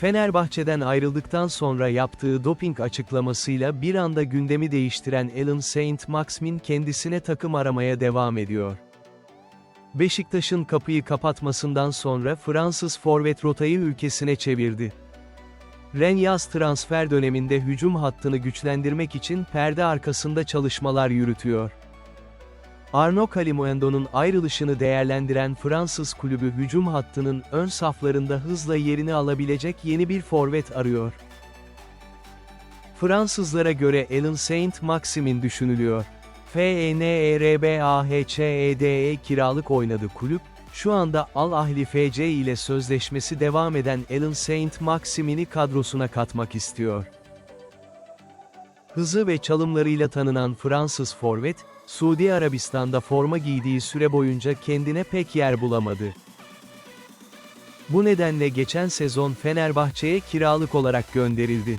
Fenerbahçe'den ayrıldıktan sonra yaptığı doping açıklamasıyla bir anda gündemi değiştiren Alan Saint-Maximin kendisine takım aramaya devam ediyor. Beşiktaş'ın kapıyı kapatmasından sonra Fransız forvet rotayı ülkesine çevirdi. Ren yaz transfer döneminde hücum hattını güçlendirmek için perde arkasında çalışmalar yürütüyor. Arnaud Kalimuendo'nun ayrılışını değerlendiren Fransız kulübü hücum hattının ön saflarında hızla yerini alabilecek yeni bir forvet arıyor. Fransızlara göre Alan Saint-Maximin düşünülüyor. E FENERBAHÇEDE kiralık oynadı kulüp, şu anda Al Ahli FC ile sözleşmesi devam eden Alan Saint-Maximin'i kadrosuna katmak istiyor. Hızı ve çalımlarıyla tanınan Fransız forvet, Suudi Arabistan'da forma giydiği süre boyunca kendine pek yer bulamadı. Bu nedenle geçen sezon Fenerbahçe'ye kiralık olarak gönderildi.